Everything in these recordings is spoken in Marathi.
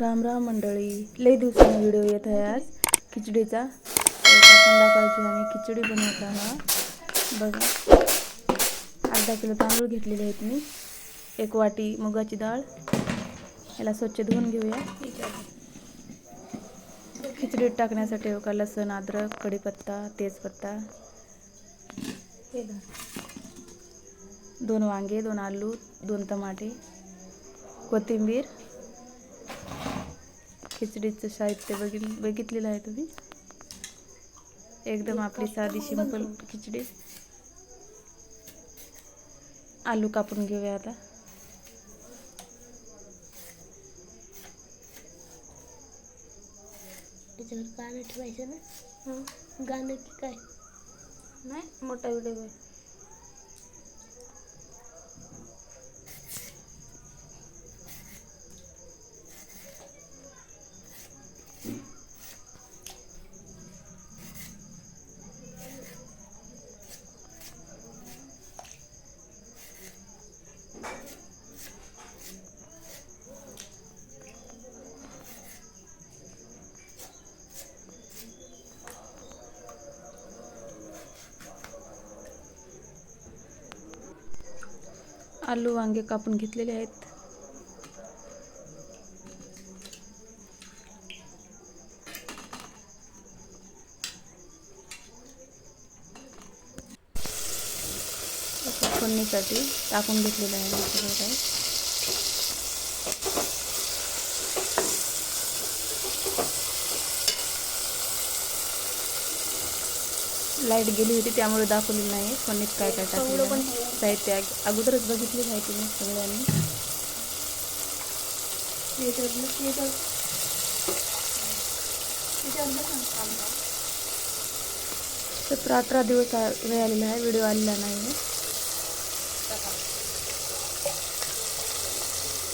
राम राम मंडळी. लई दिवसाने व्हिडिओ येत आहे आज. खिचडीचा. संध्याकाळची आम्ही खिचडी बनवत आहोत. बघा. अर्धा किलो तांदूळ घेतलेले आहेत मी. एक वाटी मुगाची डाळ. याला स्वच्छ धुवून घेऊया. खिचडीत टाकण्यासाठी हो का लसण अद्रक कढीपत्ता तेजपत्ता दोन वांगे दोन आलू दोन टमाटे कोथिंबीर खिचडीचं साहित्य बघित बघितलेलं आहे तुम्ही. एकदम आपली साधी सिंपल खिचडी. आलू कापून घेऊया आता. त्याच्यावर गाणं ठेवायचं ना? गाणं की काय? नाही मोठा व्हिडिओ आलू वांगे कापून घेतलेले आहेत. फोडणीसाठी टाकून घेतलेलं आहे सगळं काही. लाइट गेली होती त्यामुळे दाखवलेलं नाही. फोडणीत काय काय टाकलेलं आहे. साहित्य अग- अगोदरच बघितलेलं आहे तुम्ही सगळ्यांनी. सतरा अठरा दिवस वेळ आलेला आहे व्हिडिओ आलेला नाही आहे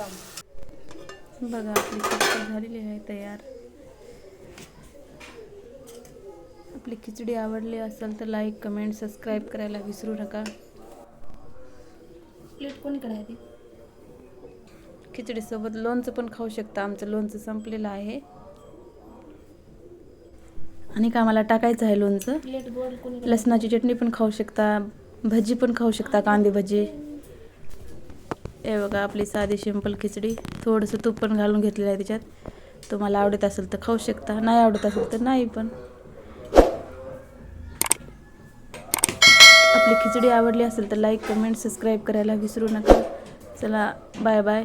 नको बघा आपली खिचडी झालेली आहे तयार. आपली खिचडी आवडली असेल तर लाईक कमेंट सबस्क्राईब करायला विसरू नका. प्लेट आहे ती खिचडीसोबत लोणचं पण खाऊ शकता. आमचं लोणचं संपलेलं आहे. आणि का आम्हाला टाकायचं आहे लोणचं. कोणी लसणाची चटणी पण खाऊ शकता. भजी पण खाऊ शकता कांदे भजी. हे बघा आपली साधी सिंपल खिचडी. थोडंसं तूप पण घालून घेतलेलं आहे त्याच्यात. तुम्हाला आवडत असेल तर खाऊ शकता. नाही आवडत असेल तर नाही पण. आपली खिचडी आवडली असेल तर लाईक कमेंट सबस्क्राईब करायला विसरू नका. चला बाय बाय